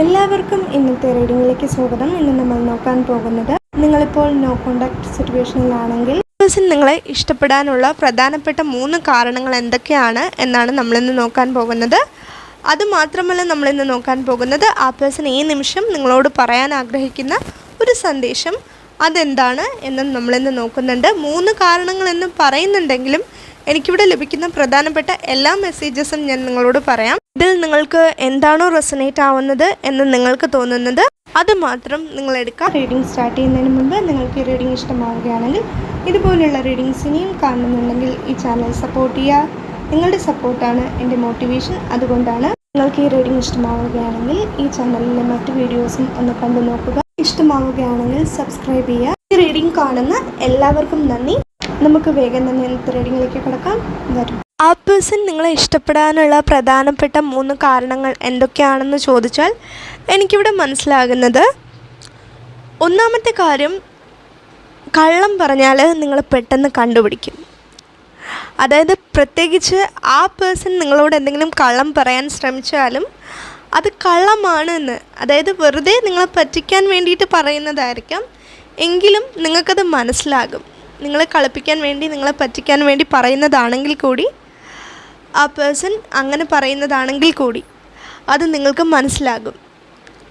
എല്ലാവർക്കും ഇന്നത്തെ റീഡിങ്ങിലേക്ക് സ്വാഗതം. ഇന്ന് നമ്മൾ നോക്കാൻ പോകുന്നത് നിങ്ങളിപ്പോൾ നോ കോണ്ടാക്ട് സിറ്റുവേഷനിലാണെങ്കിൽ നിങ്ങളെ ഇഷ്ടപ്പെടാനുള്ള പ്രധാനപ്പെട്ട മൂന്ന് കാരണങ്ങൾ എന്തൊക്കെയാണ് എന്നാണ് നമ്മളിന്ന് നോക്കാൻ പോകുന്നത്. അതുമാത്രമല്ല നമ്മളിന്ന് നോക്കാൻ പോകുന്നത് ആ പേഴ്സൺ ഈ നിമിഷം നിങ്ങളോട് പറയാൻ ആഗ്രഹിക്കുന്ന ഒരു സന്ദേശം അതെന്താണ് എന്ന് നമ്മളിന്ന് നോക്കുന്നുണ്ട്. മൂന്ന് കാരണങ്ങളെന്ന് പറയുന്നുണ്ടെങ്കിലും എനിക്കിവിടെ ലഭിക്കുന്ന പ്രധാനപ്പെട്ട എല്ലാ മെസ്സേജസും ഞാൻ നിങ്ങളോട് പറയാം. ഇതിൽ നിങ്ങൾക്ക് എന്താണോ റെസനേറ്റ് ആവുന്നത് എന്ന് നിങ്ങൾക്ക് തോന്നുന്നത് അത് മാത്രം നിങ്ങൾ എടുക്കാം. റീഡിംഗ് സ്റ്റാർട്ട് ചെയ്യുന്നതിന് മുമ്പ് നിങ്ങൾക്ക് റീഡിംഗ് ഇഷ്ടമാവുകയാണെങ്കിൽ ഇതുപോലുള്ള റീഡിങ്സ് ഇനിയും കാണുന്നുണ്ടെങ്കിൽ ഈ ചാനൽ സപ്പോർട്ട് ചെയ്യുക. നിങ്ങളുടെ സപ്പോർട്ടാണ് എന്റെ മോട്ടിവേഷൻ അതുകൊണ്ടാണ് നിങ്ങൾക്ക് ഈ റീഡിംഗ് ഇഷ്ടമാവുകയാണെങ്കിൽ ഈ ചാനലിലെ മറ്റ് വീഡിയോസും ഒന്ന് കണ്ടു നോക്കുക. ഇഷ്ടമാവുകയാണെങ്കിൽ സബ്സ്ക്രൈബ് ചെയ്യുക. ഈ റീഡിംഗ് കാണുന്ന എല്ലാവർക്കും നന്ദി. നമുക്ക് വേഗം തന്നെ റീഡിങ്ങിലേക്ക് കിടക്കാം. വരും. ആ പേഴ്സൺ നിങ്ങളെ ഇഷ്ടപ്പെടാനുള്ള പ്രധാനപ്പെട്ട മൂന്ന് കാരണങ്ങൾ എന്തൊക്കെയാണെന്ന് ചോദിച്ചാൽ എനിക്കിവിടെ മനസ്സിലാകുന്നത് ഒന്നാമത്തെ കാര്യം കള്ളം പറഞ്ഞാൽ നിങ്ങൾ പെട്ടെന്ന് കണ്ടുപിടിക്കും. അതായത് പ്രത്യേകിച്ച് ആ പേഴ്സൺ നിങ്ങളോട് എന്തെങ്കിലും കള്ളം പറയാൻ ശ്രമിച്ചാലും അത് കള്ളമാണ് എന്ന് അതായത് വെറുതെ നിങ്ങളെ പറ്റിക്കാൻ വേണ്ടിയിട്ട് പറയുന്നതായിരിക്കാം. എങ്കിലും നിങ്ങൾക്കത് മനസ്സിലാകും. നിങ്ങളെ കളിപ്പിക്കാൻ വേണ്ടി നിങ്ങളെ പറ്റിക്കാൻ വേണ്ടി പറയുന്നതാണെങ്കിൽ കൂടി ആ പേഴ്സൺ അങ്ങനെ പറയുന്നതാണെങ്കിൽ കൂടി അത് നിങ്ങൾക്ക് മനസ്സിലാകും.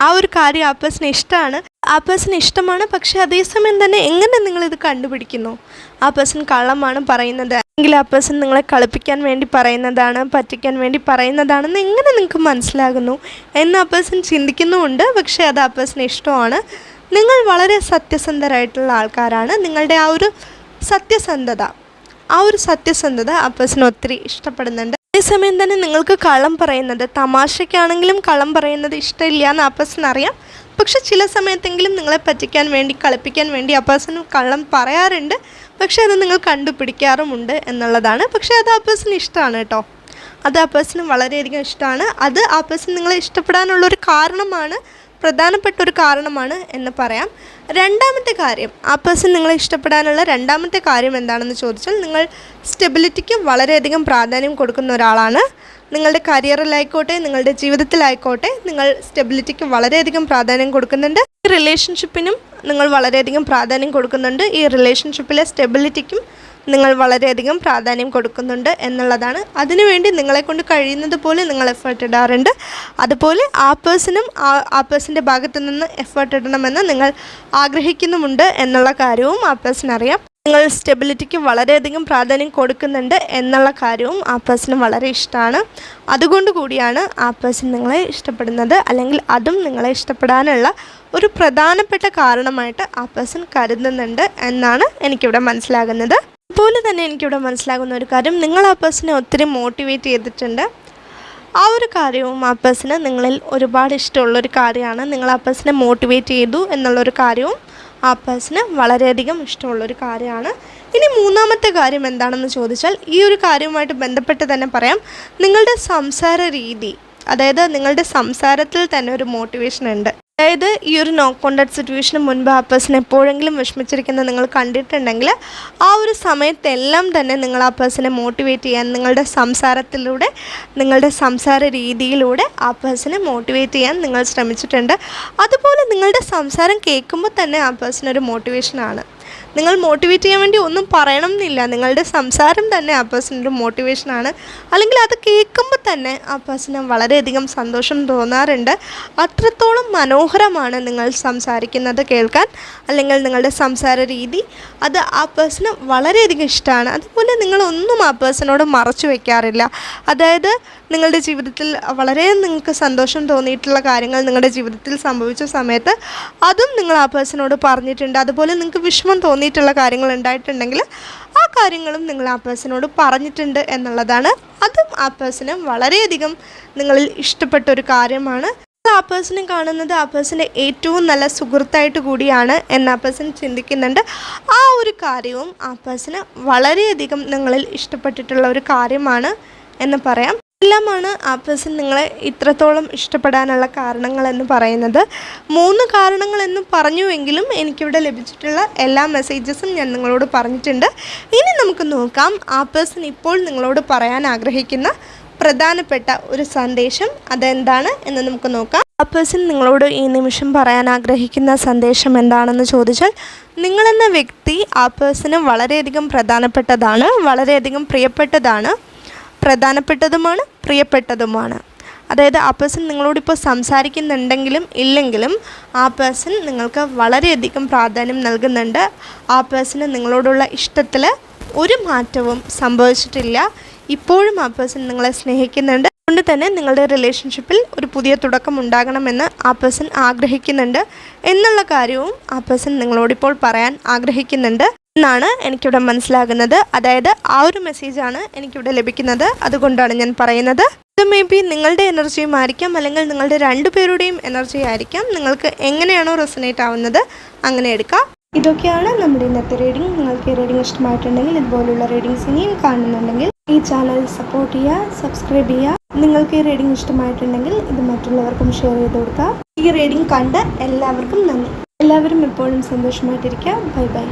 ആ ഒരു കാര്യം ആ പേഴ്സണ് ഇഷ്ടമാണ്. ആ പേഴ്സൺ ഇഷ്ടമാണ് പക്ഷേ അതേസമയം തന്നെ എങ്ങനെ നിങ്ങളിത് കണ്ടുപിടിക്കുന്നു? ആ പേഴ്സൺ കള്ളമാണ് പറയുന്നത്. അല്ലെങ്കിൽ ആ പേഴ്സൺ നിങ്ങളെ കളിപ്പിക്കാൻ വേണ്ടി പറയുന്നതാണ് പറ്റിക്കാൻ വേണ്ടി പറയുന്നതാണെന്ന് എങ്ങനെ നിങ്ങൾക്ക് മനസ്സിലാകുന്നു? എന്ന് ആ പേഴ്സൺ ചിന്തിക്കുന്നുമുണ്ട് പക്ഷേ അത് ആ പേഴ്സൺ ഇഷ്ടമാണ്. നിങ്ങൾ വളരെ സത്യസന്ധരായിട്ടുള്ള ആൾക്കാരാണ്. നിങ്ങളുടെ ആ ഒരു സത്യസന്ധത ആ ഒരു സത്യസന്ധത പേഴ്സൺ ഒത്തിരി ഇഷ്ടപ്പെടുന്നുണ്ട്. അതേസമയം തന്നെ നിങ്ങൾക്ക് കളം പറയുന്നത് തമാശയ്ക്കാണെങ്കിലും കളം പറയുന്നത് ഇഷ്ടമില്ല എന്ന് ആ അറിയാം പക്ഷെ ചില സമയത്തെങ്കിലും നിങ്ങളെ പറ്റിക്കാൻ വേണ്ടി കളിപ്പിക്കാൻ വേണ്ടി ആ കള്ളം പറയാറുണ്ട്. പക്ഷെ അത് നിങ്ങൾ കണ്ടുപിടിക്കാറുമുണ്ട് എന്നുള്ളതാണ്. പക്ഷെ അത് ആ ഇഷ്ടമാണ് കേട്ടോ. അത് ആ വളരെയധികം ഇഷ്ടമാണ്. അത് ആ പേഴ്സൺ നിങ്ങളെ ഇഷ്ടപ്പെടാനുള്ളൊരു കാരണമാണ്. പ്രധാനപ്പെട്ട ഒരു കാരണമാണ് എന്ന് പറയാം. രണ്ടാമത്തെ കാര്യം ആ പേഴ്സൺ നിങ്ങളെ ഇഷ്ടപ്പെടാനുള്ള രണ്ടാമത്തെ കാര്യം എന്താണെന്ന് ചോദിച്ചാൽ നിങ്ങൾ സ്റ്റെബിലിറ്റിക്ക് വളരെയധികം പ്രാധാന്യം കൊടുക്കുന്ന ഒരാളാണ്. നിങ്ങളുടെ കരിയറിലായിക്കോട്ടെ നിങ്ങളുടെ ജീവിതത്തിലായിക്കോട്ടെ നിങ്ങൾ സ്റ്റെബിലിറ്റിക്ക് വളരെയധികം പ്രാധാന്യം കൊടുക്കുന്നുണ്ട്. ഈ റിലേഷൻഷിപ്പിനും നിങ്ങൾ വളരെയധികം പ്രാധാന്യം കൊടുക്കുന്നുണ്ട്. ഈ റിലേഷൻഷിപ്പിലെ സ്റ്റെബിലിറ്റിക്കും നിങ്ങൾ വളരെയധികം പ്രാധാന്യം കൊടുക്കുന്നുണ്ട് എന്നുള്ളതാണ്. അതിനുവേണ്ടി നിങ്ങളെ കൊണ്ട് കഴിയുന്നത് പോലെ നിങ്ങൾ എഫേർട്ട് ഇടാറുണ്ട്. അതുപോലെ ആ പേഴ്സണും ആ ആ പേഴ്സന്റെ ഭാഗത്തു നിന്ന് എഫേർട്ട് ഇടണമെന്ന് നിങ്ങൾ ആഗ്രഹിക്കുന്നുമുണ്ട് എന്നുള്ള കാര്യവും ആ പേഴ്സൺ അറിയാം. നിങ്ങൾ സ്റ്റെബിലിറ്റിക്ക് വളരെയധികം പ്രാധാന്യം കൊടുക്കുന്നുണ്ട് എന്നുള്ള കാര്യവും ആ പേഴ്സണ് വളരെ ഇഷ്ടമാണ്. അതുകൊണ്ട് കൂടിയാണ് ആ പേഴ്സൺ നിങ്ങളെ ഇഷ്ടപ്പെടുന്നത്. അല്ലെങ്കിൽ അതും നിങ്ങളെ ഇഷ്ടപ്പെടാനുള്ള ഒരു പ്രധാനപ്പെട്ട കാരണമായിട്ട് ആ പേഴ്സൺ കരുതുന്നുണ്ട് എന്നാണ് എനിക്കിവിടെ മനസ്സിലാകുന്നത്. അതുപോലെ തന്നെ എനിക്കിവിടെ മനസ്സിലാകുന്ന ഒരു കാര്യം. നിങ്ങൾ ആ പേഴ്സണെ ഒത്തിരി മോട്ടിവേറ്റ് ചെയ്തിട്ടുണ്ട്. ആ ഒരു കാര്യവും ആ പേഴ്സണ് നിങ്ങളിൽ ഒരുപാട് ഇഷ്ടമുള്ളൊരു കാര്യമാണ്. നിങ്ങൾ ആ പേഴ്സണെ മോട്ടിവേറ്റ് ചെയ്തു എന്നുള്ളൊരു കാര്യവും ആ പേഴ്സണ് വളരെയധികം ഇഷ്ടമുള്ളൊരു കാര്യമാണ്. ഇനി മൂന്നാമത്തെ കാര്യം എന്താണെന്ന് ചോദിച്ചാൽ ഈ ഒരു കാര്യവുമായിട്ട് ബന്ധപ്പെട്ട് തന്നെ പറയാം. നിങ്ങളുടെ സംസാര രീതി അതായത് നിങ്ങളുടെ സംസാരത്തിൽ തന്നെ ഒരു മോട്ടിവേഷൻ ഉണ്ട്. അതായത് ഈ ഒരു നോ കോണ്ടാക്ട് സിറ്റുവേഷന് മുൻപ് ആ പേഴ്സൺ എപ്പോഴെങ്കിലും വിഷമിച്ചിരിക്കുന്നത് നിങ്ങൾ കണ്ടിട്ടുണ്ടെങ്കിൽ ആ ഒരു സമയത്തെല്ലാം തന്നെ നിങ്ങൾ ആ പേഴ്സണെ മോട്ടിവേറ്റ് ചെയ്യാൻ നിങ്ങളുടെ സംസാരത്തിലൂടെ നിങ്ങളുടെ സംസാര രീതിയിലൂടെ ആ പേഴ്സണെ മോട്ടിവേറ്റ് ചെയ്യാൻ നിങ്ങൾ ശ്രമിച്ചിട്ടുണ്ട്. അതുപോലെ നിങ്ങളുടെ സംസാരം കേൾക്കുമ്പോൾ തന്നെ ആ പേഴ്സൺ ഒരു മോട്ടിവേഷനാണ് നിങ്ങൾ മോട്ടിവേറ്റ് ചെയ്യാൻ വേണ്ടി ഒന്നും പറയണം എന്നില്ല നിങ്ങളുടെ സംസാരം തന്നെ ആ പേഴ്സണൊരു മോട്ടിവേഷനാണ് അല്ലെങ്കിൽ അത് കേൾക്കുമ്പോൾ തന്നെ ആ പേഴ്സണ് വളരെയധികം സന്തോഷം തോന്നാറുണ്ട്. അത്രത്തോളം മനോഹരമാണ് നിങ്ങൾ സംസാരിക്കുന്നത് കേൾക്കാൻ. അല്ലെങ്കിൽ നിങ്ങളുടെ സംസാര രീതി അത് ആ പേഴ്സണ് വളരെയധികം ഇഷ്ടമാണ്. അതുപോലെ നിങ്ങളൊന്നും ആ പേഴ്സണോട് മറച്ചു വയ്ക്കാറില്ല അതായത് നിങ്ങളുടെ ജീവിതത്തിൽ വളരെ നിങ്ങൾക്ക് സന്തോഷം തോന്നിയിട്ടുള്ള കാര്യങ്ങൾ നിങ്ങളുടെ ജീവിതത്തിൽ സംഭവിച്ച സമയത്ത് അതും നിങ്ങൾ ആ പേഴ്സണോട് പറഞ്ഞിട്ടുണ്ട്. അതുപോലെ നിങ്ങൾക്ക് വിഷമം തോന്നിയിട്ടുള്ള കാര്യങ്ങൾ ഉണ്ടായിട്ടുണ്ടെങ്കിൽ ആ കാര്യങ്ങളും നിങ്ങൾ ആ പേഴ്സണോട് പറഞ്ഞിട്ടുണ്ട് എന്നുള്ളതാണ്. അതും ആ പേഴ്സണെ വളരെയധികം നിങ്ങളിൽ ഇഷ്ടപ്പെട്ട ഒരു കാര്യമാണ്. ആ പേഴ്സണെ കാണുന്നത് ആ പേഴ്സന്റെ ഏറ്റവും നല്ല സുഹൃത്തായിട്ട് കൂടിയാണ് എന്ന് ആ പേഴ്സൺ ചിന്തിക്കുന്നുണ്ട്. ആ ഒരു കാര്യവും ആ പേഴ്സണ് വളരെയധികം നിങ്ങളിൽ ഇഷ്ടപ്പെട്ടിട്ടുള്ള ഒരു കാര്യമാണ് എന്ന് പറയാം. എല്ലാമാണ് ആ പേഴ്സൺ നിങ്ങളെ ഇത്രത്തോളം ഇഷ്ടപ്പെടാനുള്ള കാരണങ്ങളെന്ന് പറയുന്നത്. മൂന്ന് കാരണങ്ങളെന്ന് പറഞ്ഞുവെങ്കിലും എനിക്കിവിടെ ലഭിച്ചിട്ടുള്ള എല്ലാ മെസ്സേജസും ഞാൻ നിങ്ങളോട് പറഞ്ഞിട്ടുണ്ട്. ഇനി നമുക്ക് നോക്കാം ആ പേഴ്സൺ ഇപ്പോൾ നിങ്ങളോട് പറയാൻ ആഗ്രഹിക്കുന്ന പ്രധാനപ്പെട്ട ഒരു സന്ദേശം അതെന്താണ് എന്ന് നമുക്ക് നോക്കാം. ആ പേഴ്സൺ നിങ്ങളോട് ഈ നിമിഷം പറയാൻ ആഗ്രഹിക്കുന്ന സന്ദേശം എന്താണെന്ന് ചോദിച്ചാൽ നിങ്ങളെന്ന വ്യക്തി ആ പേഴ്സണ് വളരെയധികം പ്രധാനപ്പെട്ടതാണ് വളരെയധികം പ്രിയപ്പെട്ടതാണ്. പ്രധാനപ്പെട്ടതുമാണ് പ്രിയപ്പെട്ടതുമാണ്. അതായത് ആ പേഴ്സൺ നിങ്ങളോടിപ്പോൾ സംസാരിക്കുന്നുണ്ടെങ്കിലും ഇല്ലെങ്കിലും ആ പേഴ്സൺ നിങ്ങൾക്ക് വളരെയധികം പ്രാധാന്യം നൽകുന്നുണ്ട്. ആ പേഴ്സണ് നിങ്ങളോടുള്ള ഇഷ്ടത്തിൽ ഒരു മാറ്റവും സംഭവിച്ചിട്ടില്ല. ഇപ്പോഴും ആ പേഴ്സൺ നിങ്ങളെ സ്നേഹിക്കുന്നുണ്ട്. അതുകൊണ്ട് തന്നെ നിങ്ങളുടെ റിലേഷൻഷിപ്പിൽ ഒരു പുതിയ തുടക്കം ഉണ്ടാകണമെന്ന് ആ പേഴ്സൺ ആഗ്രഹിക്കുന്നുണ്ട്. എന്നുള്ള കാര്യവും ആ പേഴ്സൺ നിങ്ങളോടിപ്പോൾ പറയാൻ ആഗ്രഹിക്കുന്നുണ്ട്. എന്നാണ് എനിക്കിവിടെ മനസ്സിലാകുന്നത്. അതായത് ആ ഒരു മെസ്സേജാണ് എനിക്കിവിടെ ലഭിക്കുന്നത്. അതുകൊണ്ടാണ് ഞാൻ പറയുന്നത്. ഇത് മേ ബി നിങ്ങളുടെ എനർജിയും ആയിരിക്കാം അല്ലെങ്കിൽ നിങ്ങളുടെ രണ്ടുപേരുടെയും എനർജി ആയിരിക്കാം. നിങ്ങൾക്ക് എങ്ങനെയാണോ റെസനേറ്റ് ആവുന്നത് അങ്ങനെ എടുക്കാം. ഇതൊക്കെയാണ് നമ്മുടെ ഇന്നത്തെ റീഡിംഗ് നിങ്ങൾക്ക് ഈ റീഡിംഗ് ഇഷ്ടമായിട്ടുണ്ടെങ്കിൽ ഇതുപോലുള്ള റീഡിങ്സ് ഇനിയും കാണുന്നുണ്ടെങ്കിൽ ഈ ചാനൽ സപ്പോർട്ട് ചെയ്യുക സബ്സ്ക്രൈബ് ചെയ്യുക. നിങ്ങൾക്ക് ഈ റീഡിംഗ് ഇഷ്ടമായിട്ടുണ്ടെങ്കിൽ ഇത് മറ്റുള്ളവർക്കും ഷെയർ ചെയ്ത് കൊടുക്കുക. ഈ റീഡിംഗ് കണ്ട് എല്ലാവർക്കും നന്ദി. എല്ലാവരും എപ്പോഴും സന്തോഷമായിട്ടിരിക്കുക. Bye bye